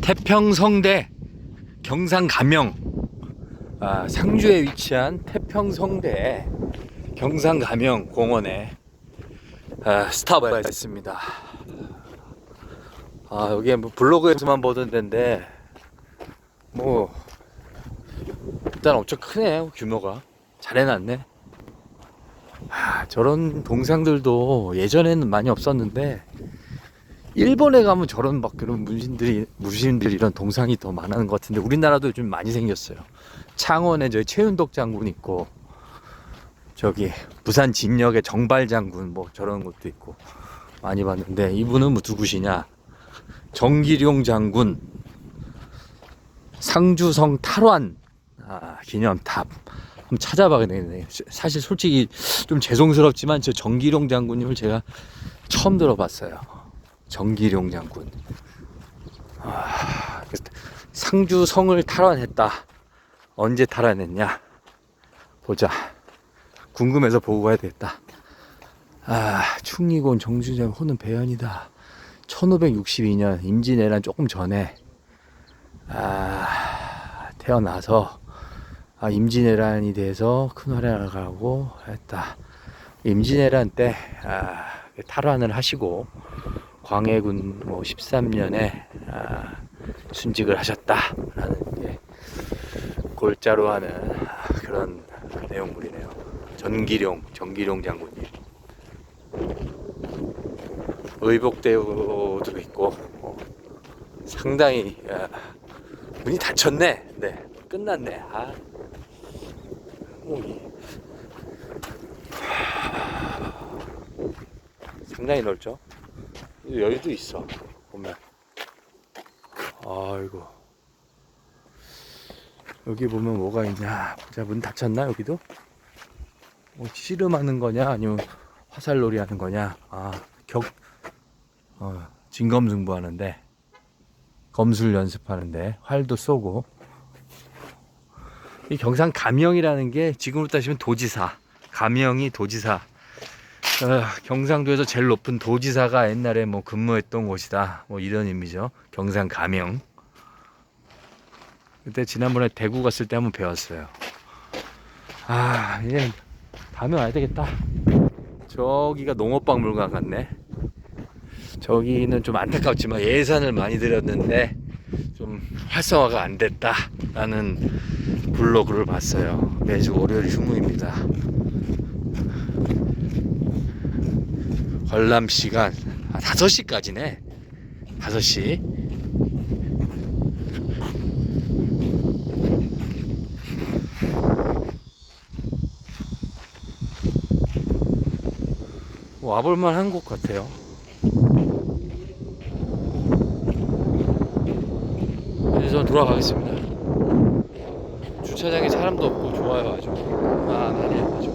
태평성대 경상 가명 아, 상주에 위치한 태평성대 경상 가명 공원에 아, 스탑을 했습니다. 아 여기 뭐 블로그에서만 보던 데인데 뭐 일단 엄청 크네 규모가 잘 해놨네. 아, 저런 동상들도 예전에는 많이 없었는데 일본에 가면 저런 막 그런 문신들이 무신들 이런 동상이 더 많은 것 같은데 우리나라도 좀 많이 생겼어요. 창원에 저희 최윤덕 장군 있고 저기 부산 진역에 정발 장군 뭐 저런 것도 있고 많이 봤는데 이분은 뭐 누구시냐? 정기룡 장군 상주성 탈환 아, 기념탑 한번 찾아봐야 되겠네. 사실 솔직히 좀 죄송스럽지만 저 정기룡 장군님을 제가 처음 들어봤어요. 정기룡 장군. 아, 상주성을 탈환했다. 언제 탈환했냐? 보자. 궁금해서 보고 가야 되겠다. 아, 충리곤 정주장 호는 배연이다. 1562년 임진왜란 조금 전에 아, 태어나서 아, 임진왜란이 돼서 큰 활약을 하고 했다. 임진왜란 때 아, 탈환을 하시고 광해군 뭐 13년에 아, 순직을 하셨다라는 게 골자로 하는 아, 그런 내용물이네요. 전기룡, 정기룡 장군님. 의복대우도 있고 어, 상당히 아, 문이 닫혔네. 네, 끝났네. 아, 오, 상당히 넓죠. 여유도 있어. 보면. 아이고. 여기 보면 뭐가 있냐. 보자, 문 닫혔나, 여기도? 뭐, 씨름하는 거냐, 아니면 화살놀이 하는 거냐. 아, 격, 어, 진검승부 하는데, 검술 연습하는데, 활도 쏘고. 이 경상 가명이라는 게 지금으로 따지면 도지사. 가명이 도지사. 어, 경상도에서 제일 높은 도지사가 옛날에 뭐 근무했던 곳이다. 뭐 이런 의미죠. 경상 가명. 그때 지난번에 대구 갔을 때 한번 배웠어요. 아, 이제 다음에 와야 되겠다. 저기가 농업박물관 같네. 저기는 좀 안타깝지만 예산을 많이 들였는데 좀 활성화가 안 됐다라는 블로그를 봤어요. 매주 월요일 휴무입니다. 관람 시간 아, 5시까지네. 5시. 와볼만 한 곳 같아요. 이제 저 돌아가겠습니다. 주차장에 사람도 없고 좋아요 아주. 아, 많이 아주.